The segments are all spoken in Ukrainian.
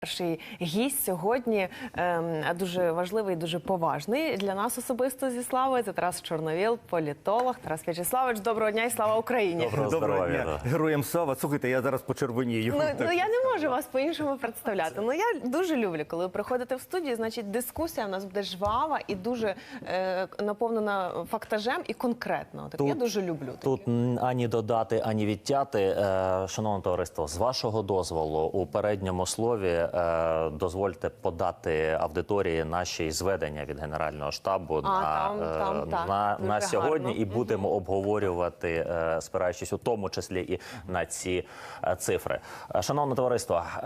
Перший гість сьогодні ем, дуже важливий, дуже поважний для нас особисто зі славою. Це Тарас Чорновіл, політолог. Тарас В'ячеславович, доброго дня і слава Україні. Доброго Доброго дня. да. Героям слава. Слухайте, я зараз почервонію. Ну, ну я не можу вас по-іншому представляти. Ну я дуже люблю, коли ви приходите в студію. Значить, дискусія в нас буде жвава і дуже е, наповнена фактажем і конкретно. Так я дуже люблю. таке. Тут ані додати, ані відтяти. Е, Шановне товариство, з вашого дозволу у передньому слові е, дозвольте подати аудиторії наші зведення від Генерального штабу А, на, там- е, там, на, дуже на сьогодні гарно. і будемо обговорювати, е, спираючись у тому числі і на ці е, цифри. Е, Шановне товариство, е,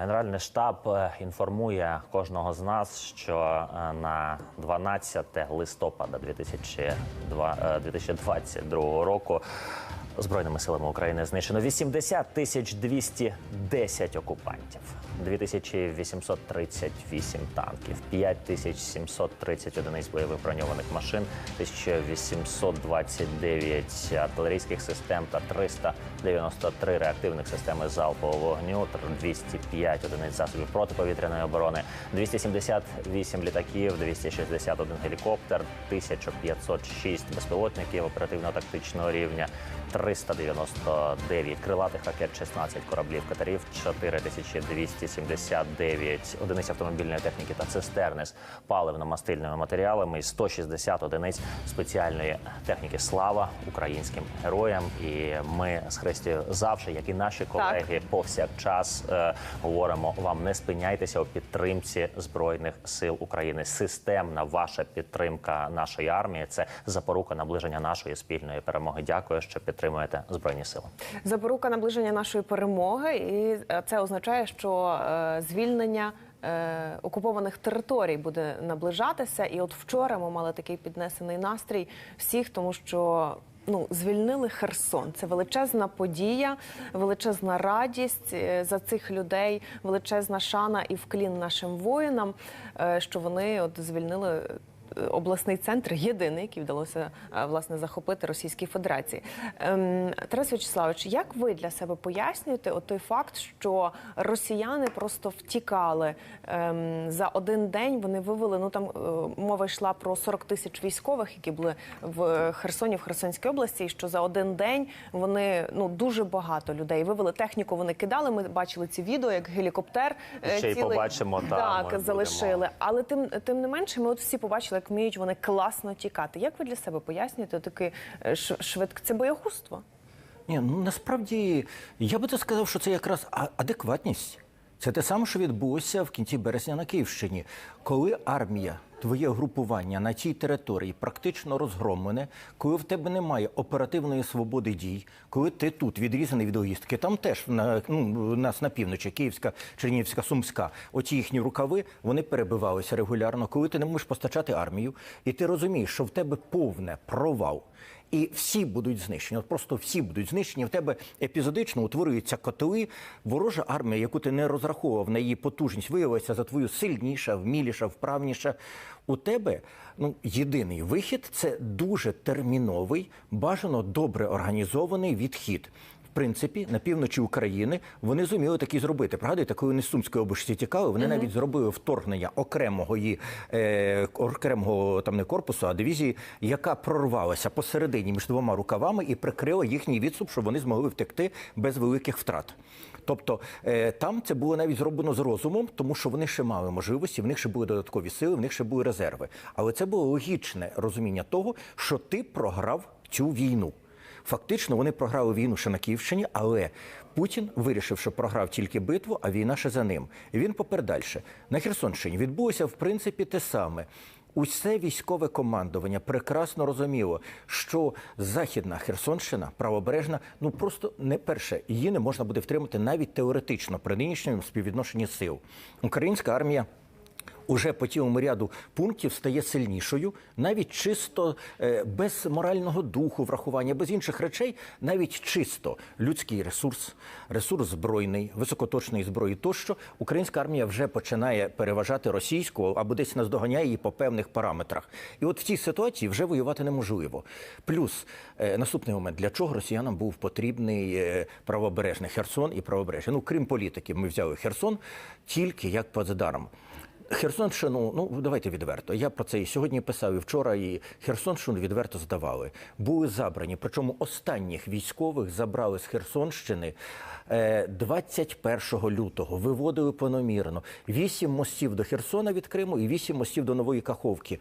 Генеральний штаб е, інформує кожного з нас, що е, на 12 листопада 2002, е, 2022 року Збройними силами України знищено 80 тисяч 210 окупантів, 2838 танків, 5730 одиниць бойових броньованих машин, 1829 артилерійських систем та 393 реактивних системи залпового вогню, 205 одиниць засобів протиповітряної оборони, 278 літаків, 261 гелікоптер, 1506 безпілотників оперативно-тактичного рівня. 399 крилатих ракет, 16 кораблів катерів, 4279 одиниць автомобільної техніки та цистерни з паливно-мастильними матеріалами і 160 одиниць спеціальної техніки. Слава українським героям! І ми з Христю завжди, як і наші колеги, повсякчас е, говоримо вам: не спиняйтеся у підтримці збройних сил України. Системна ваша підтримка нашої армії це запорука наближення нашої спільної перемоги. Дякую, що підтримуєте збройні сили. Запорука наближення нашої перемоги, і е, це означає, що е, звільнення. е, Окупованих територій буде наближатися, і от вчора ми мали такий піднесений настрій всіх, тому що ну звільнили Херсон. Це величезна подія, величезна радість за цих людей, величезна шана і вклін нашим воїнам, що вони от звільнили обласний центр, єдиний, який вдалося е, власне захопити Російській Федерації. Ем, Тарас Вячеславович, як ви для себе пояснюєте от той факт, що росіяни просто втікали ем, за один день? Вони вивели. Ну там е, мова йшла про 40 тисяч військових, які були в Херсоні, в Херсонській області, і що за один день вони ну дуже багато людей вивели техніку. Вони кидали. Ми бачили ці відео, як гелікоптер е, Ще й побачимо, та, так будемо. залишили. Але тим тим не менше, ми от всі побачили, як вміють вони класно тікати. Як ви для себе пояснюєте таке швидке це боягузтво? Ні, ну насправді я би то сказав, що це якраз адекватність. Це те саме, що відбулося в кінці березня на Київщині, коли армія, твоє групування на цій території практично розгромлене, коли в тебе немає оперативної свободи дій, коли ти тут відрізаний від логістики, там теж на ну, нас на півночі, Київська, Чернігівська, Сумська, оці їхні рукави вони перебивалися регулярно. Коли ти не можеш постачати армію, і ти розумієш, що в тебе повне провал. І всі будуть знищені. От просто всі будуть знищені. В тебе епізодично утворюються котли. Ворожа армія, яку ти не розраховував на її потужність, виявилася за твою сильніша, вміліша, вправніша. У тебе ну єдиний вихід це дуже терміновий, бажано добре організований відхід. Принципі, на півночі України вони зуміли такі зробити. Пригадуєте, коли вони з Сумської області тікали, вони навіть зробили вторгнення окремого її е, окремого там не корпусу, а дивізії, яка прорвалася посередині між двома рукавами і прикрила їхній відступ, щоб вони змогли втекти без великих втрат. Тобто е, там це було навіть зроблено з розумом, тому що вони ще мали можливості, в них ще були додаткові сили, в них ще були резерви. Але це було логічне розуміння того, що ти програв цю війну. Фактично вони програли війну ще на Київщині, але Путін вирішив, що програв тільки битву, а війна ще за ним. І він попер далі. На Херсонщині відбулося в принципі те саме. Усе військове командування прекрасно розуміло, що західна Херсонщина, правобережна, ну просто не перше, її не можна буде втримати навіть теоретично при нинішньому співвідношенні сил. Українська армія уже по цілому ряду пунктів стає сильнішою, навіть чисто е, без морального духу, врахування, без інших речей, навіть чисто людський ресурс, ресурс збройний, високоточної зброї, тощо українська армія вже починає переважати російську або десь наздоганяє її по певних параметрах. І от в цій ситуації вже воювати неможливо. Плюс е, наступний момент, для чого росіянам був потрібний е, правобережний Херсон і правобережжя? Ну, крім політики, ми взяли Херсон тільки як плацдарм. Херсонщину, ну давайте відверто. Я про це і сьогодні писав, і вчора, і Херсонщину відверто здавали. Були забрані. Причому останніх військових забрали з Херсонщини е, 21 лютого. Виводили планомірно. Вісім мостів до Херсона від Криму і вісім мостів до Нової Каховки.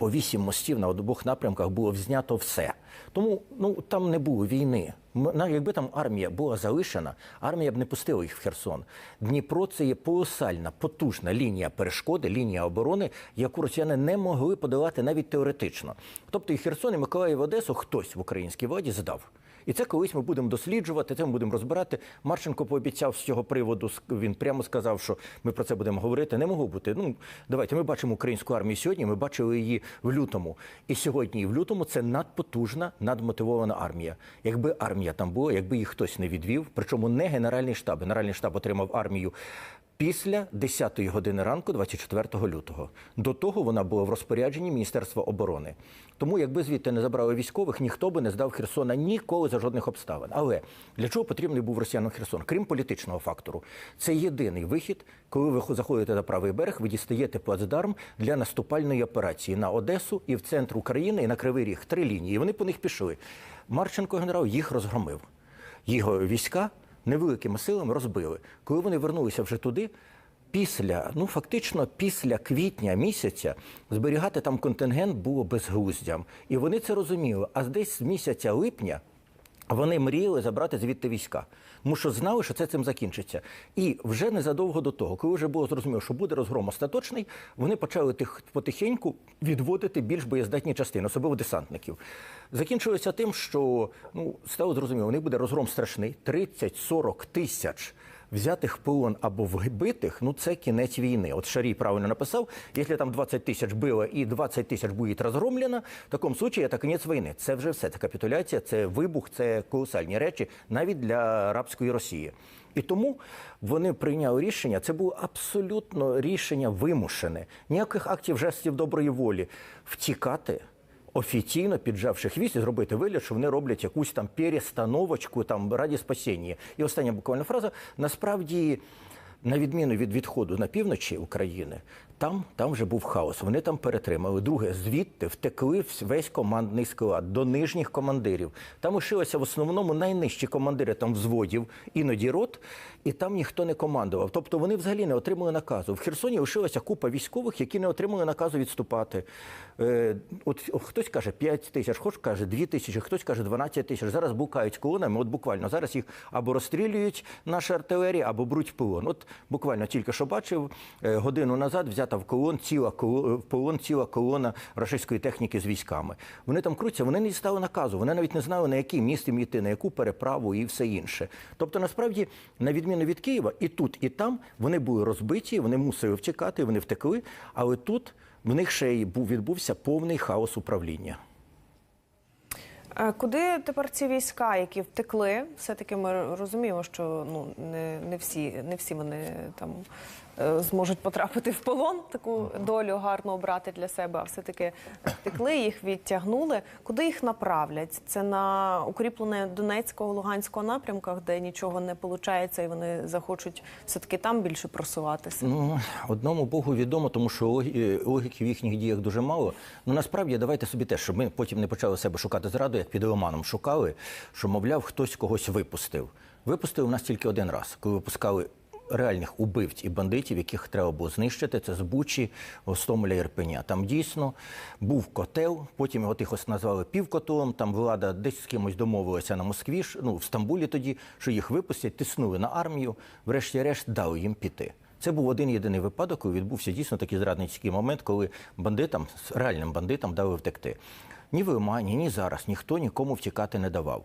По вісім мостів на обох напрямках було знято все. Тому ну там не було війни. Якби там армія була залишена, армія б не пустила їх в Херсон. Дніпро це є колосальна, потужна лінія перешкоди, лінія оборони, яку росіяни не могли подолати навіть теоретично. Тобто і Херсон, і Миколаїв, Одесу хтось в українській владі здав. І це колись ми будемо досліджувати, це ми будемо розбирати. Марченко пообіцяв з цього приводу. Він прямо сказав, що ми про це будемо говорити. Не могло бути. Ну давайте ми бачимо українську армію сьогодні. Ми бачили її в лютому. І сьогодні, і в лютому це надпотужна, надмотивована армія. Якби армія там була, якби їх хтось не відвів, причому не генеральний штаб. Генеральний штаб отримав армію. Після 10-ї години ранку, 24 лютого, до того вона була в розпорядженні Міністерства оборони. Тому, якби звідти не забрали військових, ніхто би не здав Херсона ніколи за жодних обставин. Але для чого потрібний був росіянам Херсон? Крім політичного фактору, це єдиний вихід, коли ви заходите на правий берег, ви дістаєте плацдарм для наступальної операції на Одесу і в центр України, і на Кривий Ріг. Три лінії. І вони по них пішли. Марченко генерал їх розгромив. Його війська невеликими силами розбили. Коли вони вернулися вже туди, після, ну фактично, після квітня місяця зберігати там контингент було безглуздям. І вони це розуміли. А десь з місяця липня вони мріяли забрати звідти війська, тому що знали, що це цим закінчиться. І вже незадовго до того, коли вже було зрозуміло, що буде розгром остаточний, вони почали тих потихеньку відводити більш боєздатні частини, особливо десантників. Закінчилося тим, що ну стало зрозуміло, у них буде розгром страшний 30-40 тисяч. Взятих полон або вбитих, ну це кінець війни. От Шарій правильно написав, якщо там 20 тисяч було і 20 тисяч буде розгромлено, в такому случаї це кінець війни. Це вже все. Це капітуляція, це вибух, це колосальні речі навіть для арабської Росії. І тому вони прийняли рішення. Це було абсолютно рішення вимушене. Ніяких актів жестів доброї волі втікати офіційно піджавши хвіст і зробити вигляд, що вони роблять якусь там перестановочку там раді спасіння. І остання буквально фраза насправді. На відміну від відходу на півночі України, там, там вже був хаос. Вони там перетримали. Друге, звідти втекли весь командний склад до нижніх командирів. Там лишилися в основному найнижчі командири там взводів, іноді рот, і там ніхто не командував. Тобто вони взагалі не отримали наказу. В Херсоні лишилася купа військових, які не отримали наказу відступати. Е, от хтось каже 5 тисяч, хтось каже 2 тисячі, хтось каже 12 тисяч. Зараз букають колонами. От буквально зараз їх або розстрілюють наша артилерія, або бруть в полон. От буквально тільки що бачив е, годину назад взята в колон ціла в полон ціла колона російської техніки з військами. Вони там крутяться, вони не дістали наказу. Вони навіть не знали на який міст їм йти, на яку переправу і все інше. Тобто, насправді, на відміну від Києва, і тут, і там вони були розбиті, вони мусили втікати, вони втекли. Але тут в них ще й був відбувся повний хаос управління. Е, Куди тепер ці війська, які втекли? Все-таки ми розуміємо, що ну не, не всі, не всі вони там е, зможуть потрапити в полон, таку долю гарно обрати для себе, а все-таки втекли, їх відтягнули. Куди їх направлять? Це на укріплене Донецького, Луганського напрямках, де нічого не виходить, і вони захочуть все-таки там більше просуватися. Ну, одному Богу відомо, тому що логі- е, логіки в їхніх діях дуже мало. Ну насправді давайте собі теж, щоб ми потім не почали себе шукати зраду, як під Романом шукали, що, мовляв, хтось когось випустив. Випустили у нас тільки один раз, коли випускали реальних убивць і бандитів, яких треба було знищити. Це з Бучі, Гостомеля, Ірпеня. Там дійсно був котел, потім його тихо назвали півкотелом. Там влада десь з кимось домовилася на Москві, ну в Стамбулі тоді, що їх випустять, тиснули на армію, врешті-решт дали їм піти. Це був один єдиний випадок, коли відбувся дійсно такий зрадницький момент, коли бандитам, реальним бандитам дали втекти. Ні в Омані, ні зараз ніхто нікому втікати не давав.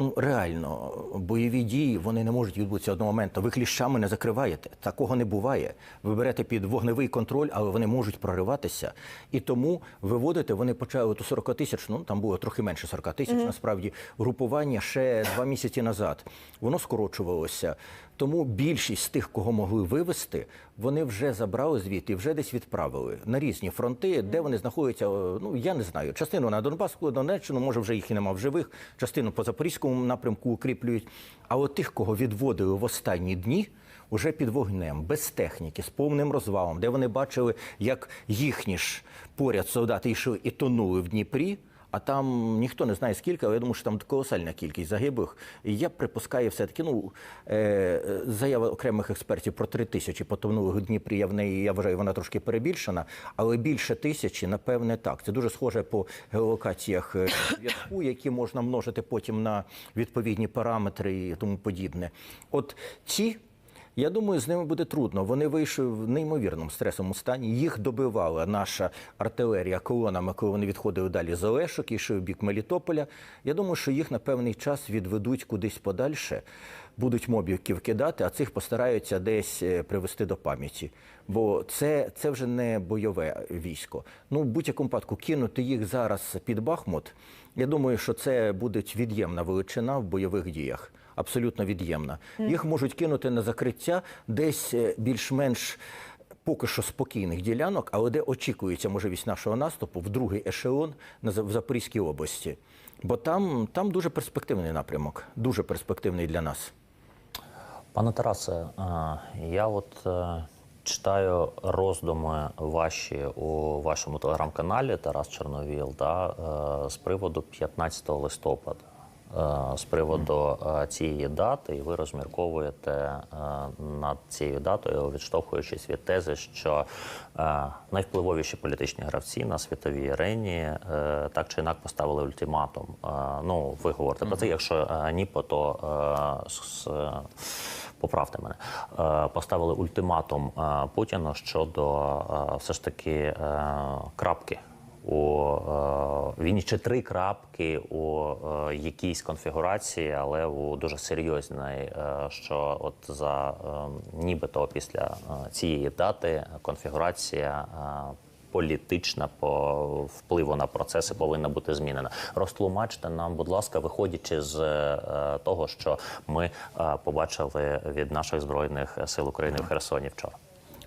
Ну реально, бойові дії вони не можуть відбутися одного моменту. Ви кліщами не закриваєте. Такого не буває. Ви берете під вогневий контроль, але вони можуть прориватися. І тому виводити вони почали от у 40 тисяч, ну там було трохи менше 40 тисяч, насправді, групування ще два місяці назад. Воно скорочувалося. Тому більшість з тих, кого могли вивести, вони вже забрали звідти вже десь відправили на різні фронти, де вони знаходяться. Ну я не знаю. Частину на Донбаску, Донеччину, може вже їх і нема в живих, частину по запорізькому напрямку укріплюють. А от тих, кого відводили в останні дні. Уже під вогнем, без техніки, з повним розвалом, де вони бачили, як їхні ж поряд солдати йшли і тонули в Дніпрі. А там ніхто не знає скільки, але я думаю, що там колосальна кількість загиблих. І я припускаю все-таки, ну, е, заява окремих експертів про три тисячі потонулих у Дніпрі, я в неї, я вважаю, вона трошки перебільшена, але більше тисячі, напевне, так. Це дуже схоже по геолокаціях е, зв'язку, які можна множити потім на відповідні параметри і тому подібне. От ці я думаю, з ними буде трудно. Вони вийшли в неймовірному стресовому стані. Їх добивала наша артилерія колонами, коли вони відходили далі з Олешок, йшли в бік Мелітополя. Я думаю, що їх на певний час відведуть кудись подальше, будуть мобіків кидати, а цих постараються десь е, привести до пам'яті. Бо це, це вже не бойове військо. Ну, в будь-якому випадку кинути їх зараз під Бахмут. Я думаю, що це буде від'ємна величина в бойових діях абсолютно від'ємна. Їх можуть кинути на закриття десь е, більш-менш поки що спокійних ділянок, але де очікується можливість нашого наступу в другий ешелон в Запорізькій області. Бо там, там дуже перспективний напрямок, дуже перспективний для нас. Пане Тарасе, я от е, читаю роздуми ваші у вашому телеграм-каналі Тарас Чорновіл да, е, з приводу 15 листопада. Е, З приводу е, цієї дати, і ви розмірковуєте е, над цією датою, відштовхуючись від тези, що найвпливовіші політичні гравці на світовій арені так чи інак поставили ультиматум. Ну, ви говорите про це. Якщо ні, то поправте мене, поставили ультиматум Путіну щодо все ж таки крапки у е, війні, чи три крапки у е, якійсь конфігурації, але у дуже серйозній, е, що от за е, нібито після е, цієї дати конфігурація. е, Політична по впливу на процеси повинна бути змінена. Розтлумачте нам, будь ласка, виходячи з е, того, що ми е, побачили від наших збройних сил України в Херсоні вчора.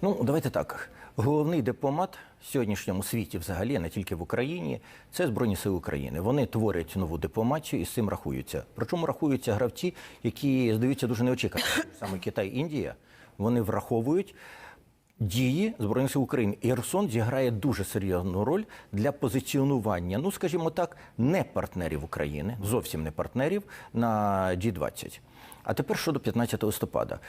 Ну, давайте так. Головний дипломат в сьогоднішньому світі, взагалі, не тільки в Україні, це Збройні Сили України. Вони творять нову дипломатію і з цим рахуються. Причому рахуються гравці, які здаються дуже неочікувано. Саме Китай, Індія, вони враховують. Дії Збройних сил України і Херсон зіграє дуже серйозну роль для позиціонування, ну скажімо так, не партнерів України, зовсім не партнерів на G20. А тепер щодо 15 листопада.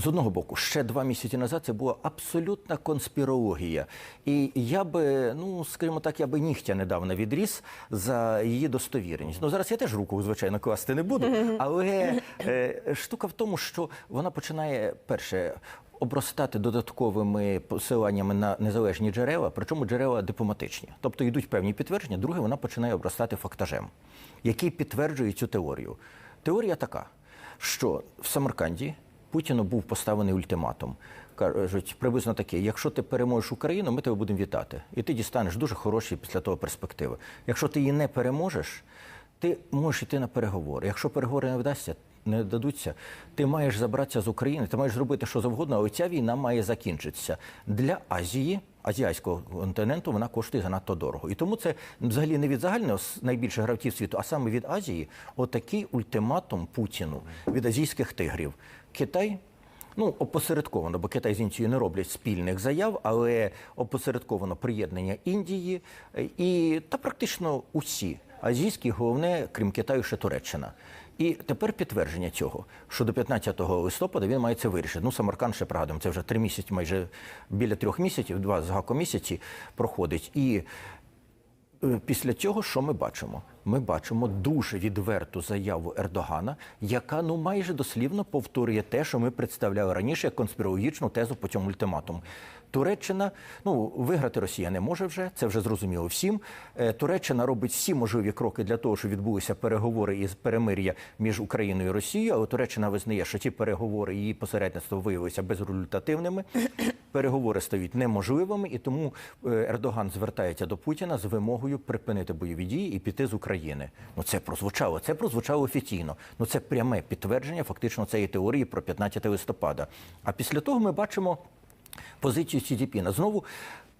З одного боку, ще два місяці назад це була абсолютна конспірологія. І я би, ну скажімо так, я би нігтя недавно відріс за її достовірність. Ну зараз я теж руку, звичайно, класти не буду. Але е, штука в тому, що вона починає перше обростати додатковими посиланнями на незалежні джерела, причому джерела дипломатичні. Тобто йдуть певні підтвердження. Друге, вона починає обростати фактажем, який підтверджує цю теорію. Теорія така, що в Самарканді Путіну був поставлений ультиматум. Кажуть, приблизно таке: якщо ти переможеш Україну, ми тебе будемо вітати. І ти дістанеш дуже хороші після того перспективи. Якщо ти її не переможеш, ти можеш йти на переговори. Якщо переговори не вдасться, не дадуться, ти маєш забратися з України, ти маєш зробити що завгодно, але ця війна має закінчитися. Для Азії, азіатського континенту, вона коштує занадто дорого. І тому це взагалі не від загального найбільших гравців світу, а саме від Азії, отакий ультиматум Путіну від азійських тигрів. Китай. Ну, опосередковано, бо Китай з Індією не роблять спільних заяв, але опосередковано приєднання Індії е, і та практично усі азійські, головне, крім Китаю, ще Туреччина. І тепер підтвердження цього, що до 15 листопада він має це вирішити. Ну, Самарканд ще пригадуємо, це вже три місяці, майже біля трьох місяців, два з гаком місяці проходить. І Е, Після цього що ми бачимо? Ми бачимо дуже відверту заяву Ердогана, яка ну майже дослівно повторює те, що ми представляли раніше як конспірологічну тезу по цьому ультиматуму. Туреччина, ну виграти Росія не може вже, це вже зрозуміло всім. Е, Туреччина робить всі можливі кроки для того, щоб відбулися переговори із перемир'я між Україною і Росією. Але Туреччина визнає, що ті переговори її посередництво виявилися безрезультативними. Переговори стають неможливими, і тому е, Ердоган звертається до Путіна з вимогою припинити бойові дії і піти з України. Ну це прозвучало. Це прозвучало офіційно. Ну це пряме підтвердження фактично цієї теорії про 15 листопада. А після того ми бачимо позицію Сі Цзіпіна. Знову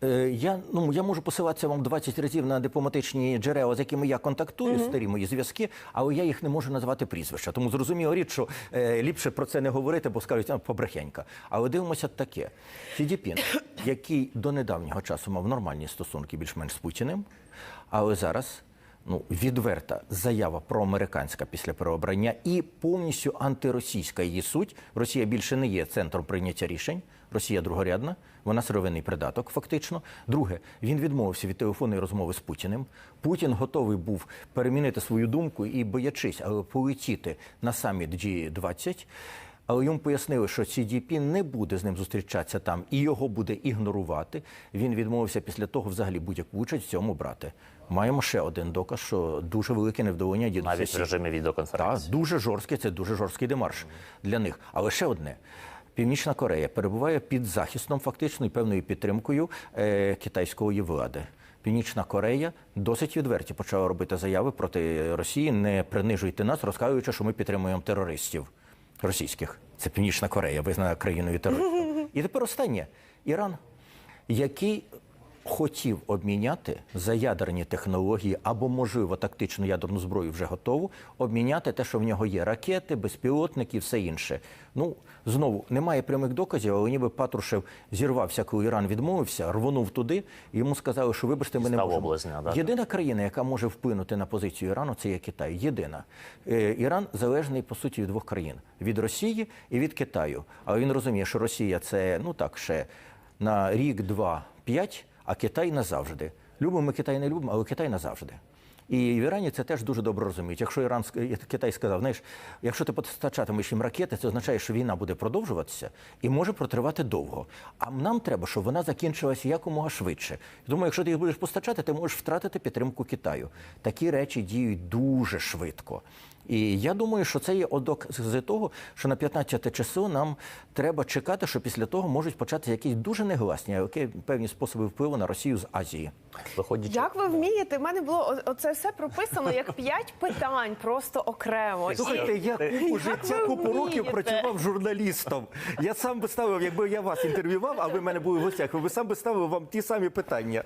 е, я, ну, я можу посилатися вам 20 разів на дипломатичні джерела, з якими я контактую, старі мої зв'язки, але я їх не можу назвати прізвища. Тому зрозуміло річ, що е, ліпше про це не говорити, бо скажуть, а, побрехенька. Але дивимося таке. Сі Цзіпін, який до недавнього часу мав нормальні стосунки більш-менш з Путіним, але зараз ну, відверта заява проамериканська після переобрання і повністю антиросійська її суть. Росія більше не є центром прийняття рішень. Росія другорядна, вона сировинний придаток, фактично. Друге, він відмовився від телефонної розмови з Путіним. Путін готовий був перемінити свою думку і, боячись, але полетіти на саміт G20. Але йому пояснили, що CDP не буде з ним зустрічатися там і його буде ігнорувати. Він відмовився після того взагалі будь-яку участь в цьому брати. Маємо ще один доказ, що дуже велике невдоволення дідуся Навіть в режимі Так, дуже жорсткий, це дуже жорсткий демарш для них. Але ще одне. Північна Корея перебуває під захистом фактично і певною підтримкою е, китайської влади. Північна Корея досить відверті почала робити заяви проти Росії, не принижуйте нас, розказуючи, що ми підтримуємо терористів російських. Це Північна Корея, визнана країною терористом. І тепер останнє Іран, який хотів обміняти за ядерні технології або, можливо, тактичну ядерну зброю вже готову, обміняти те, що в нього є ракети, безпілотники і все інше. Ну, знову немає прямих доказів, але ніби Патрушев зірвався, коли Іран відмовився, рвонув туди, і йому сказали, що вибачте, ми не можемо. облизня, да. Єдина країна, яка може вплинути на позицію Ірану, це є Китай. Єдина. Е, Іран залежний по суті від двох країн: від Росії і від Китаю. Але він розуміє, що Росія це ну так ще на рік, два, п'ять, а Китай назавжди. Любимо ми Китай не любимо, але Китай назавжди. І в Ірані це теж дуже добре розуміють. Якщо Іран Китай сказав, знаєш, якщо ти постачатимеш їм ракети, це означає, що війна буде продовжуватися і може протривати довго. А нам треба, щоб вона закінчилася якомога швидше. Думаю, якщо ти їх будеш постачати, ти можеш втратити підтримку Китаю. Такі речі діють дуже швидко. І я думаю, що це є одок з того, що на 15 число нам треба чекати, що після того можуть почати якісь дуже негласні, які певні способи впливу на Росію з Азії. Виходячи Як ви вмієте? У мене було оце все прописано як п'ять питань, просто окремо. Слухайте, І- я купу життя, купу років працював журналістом. Я сам би ставив, якби я вас інтерв'ював, а ви в мене були в гостях, ви сам би ставив вам ті самі питання.